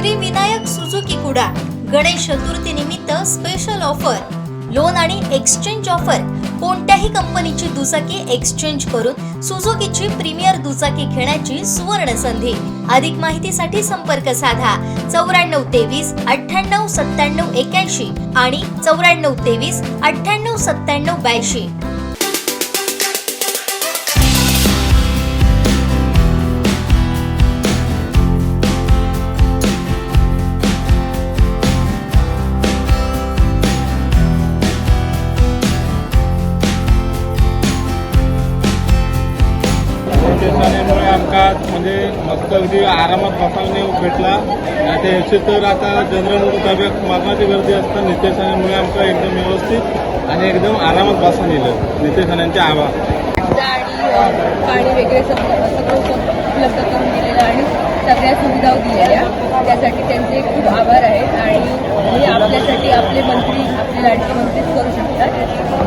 Shri Vinayak Suzuki कुडा गणेश चतुर्थी निमित्त special offer loan आणि exchange offer कोणत्याही कंपनीची दुचाकी एक्सचेंज करून सुझुकीची प्रीमियर दुचाकी घेण्याची सुवर्ण संधी. अधिक माहितीसाठी संपर्क साधा. चौऱ्याण्णव तेवीस अठ्ठ्याण्णव सत्त्याण्णव एक्याऐंशी आणि चौऱ्याण्णव तेवीस अठ्ठ्याण्णव सत्त्याण्णव ब्याऐंशी. त्याच्यामुळे आमका म्हणजे मस्त अगदी आरामात बसायला भेटला. आणि ते असे तर आता जनरल मुताबिक मरणाची गर्दी असता नितेशांमुळे आमका एकदम व्यवस्थित आणि एकदम आरामात बसा नेलं नितेशांचे आभार. आणि पाणी वगैरे सगळं सगळं उपलब्ध करून दिलेलं आणि सगळ्या सुविधा दिलेल्या. त्यासाठी त्यांचे खूप आभार आहेत आणि हे आपल्यासाठी आपले मंत्री आपले लाडके मंत्रीच करू शकतात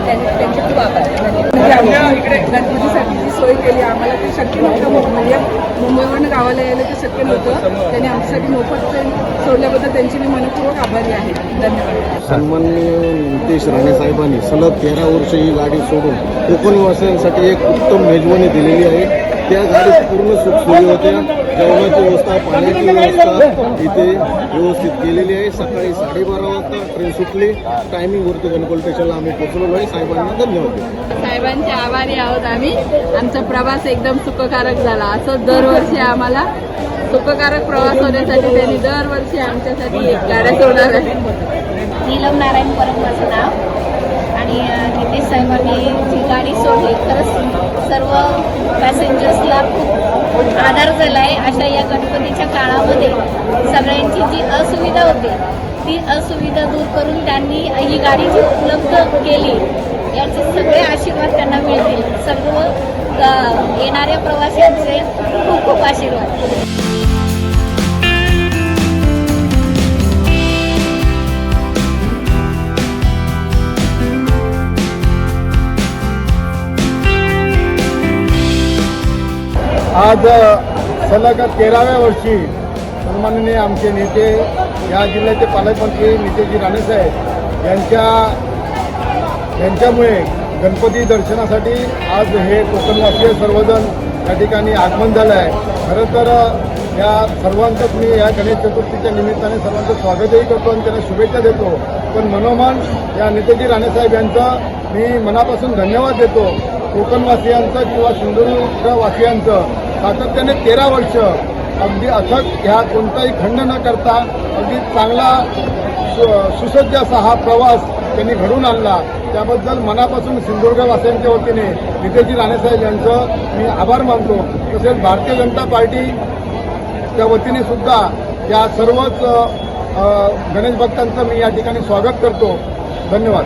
त्याचे त्यांचे खूप आभार आहेत. म्हणजे आमच्या इकडे गणपतीसाठी जी सोय केली आम्हाला ते शक्य नव्हतं म्हणजे मुंबईवरून गावाला यायला ते शक्य नव्हतं. त्यांनी आमच्यासाठी मोफत ट्रेन सोडल्याबद्दल त्यांची मी मनपूर्वक आभारी आहे. धन्यवाद. सन्माननीय नितेश राणे साहेबांनी सलग तेरा वर्ष ही गाडी सोडून कोकणवासियांसाठी एक उत्तम मेजवानी दिलेली आहे. त्या गाडीत पूर्ण सुखसोयी होत्या. जेवणाची व्यवस्था पाण्याची व्यवस्था इथे व्यवस्थित केलेली आहे. सकाळी साडेबारा वाजता ट्रेन सुटली. टायमिंगवरती गणकोल स्टेशनला आम्ही पोहोचलो आहे साहेबांना धन्यवाद. साहेबांचे आभारी आहोत आम्ही. आमचा प्रवास एकदम सुखकारक झाला. असं दरवर्षी आम्हाला सुखकारक प्रवास होण्यासाठी त्यांनी दरवर्षी आमच्यासाठी एक गाड्या सोडणार आहे. नीलम नारायण परब माझं नाव. आणि नितेश साहेबांनी जी गाडी सोडली खरंच सर्व पॅसेंजर्सला खूप आधार झाला आहे अशा या गणपतीच्या काळामध्ये सगळ्यांची जी असुविधा होती ती असुविधा दूर करून त्यांनी ही गाडी जी उपलब्ध केली याचे सगळे आशीर्वाद त्यांना मिळतील. सर्व येणाऱ्या प्रवाशांचे खूप खूप आशीर्वाद. आज सलग तेराव्या वर्षी सन्माननीय आमचे नेते या जिल्ह्याचे पालकमंत्री नितेशजी राणेसाहेब यांच्या यांच्यामुळे गणपती दर्शनासाठी आज हे कोकणवासीय सर्वजण या ठिकाणी आगमन झालं आहे. खरं तर या सर्वांचंच मी या गणेश चतुर्थीच्या निमित्ताने सर्वांचं स्वागतही करतो आणि त्यांना शुभेच्छा देतो. पण मनोमन या नेतेजी राणेसाहेब यांचा मी मनापासून धन्यवाद देतो. कोकणवासियांचं किंवा सिंधुदुर्गवासियांचं सातत्याने तेरा वर्ष अगदी अथक ह्या कोणताही खंड न करता अगदी चांगला सु- सुसज्ज असा हा प्रवास त्यांनी घडून आणला. त्याबद्दल मनापासून सिंधुदुर्गवासियांच्या वतीने नितेशजी राणेसाहेब यांचं मी आभार मानतो. तसेच भारतीय जनता पार्टीच्या वतीने सुद्धा या सर्वच गणेश भक्तांचं मी या ठिकाणी स्वागत करतो. धन्यवाद.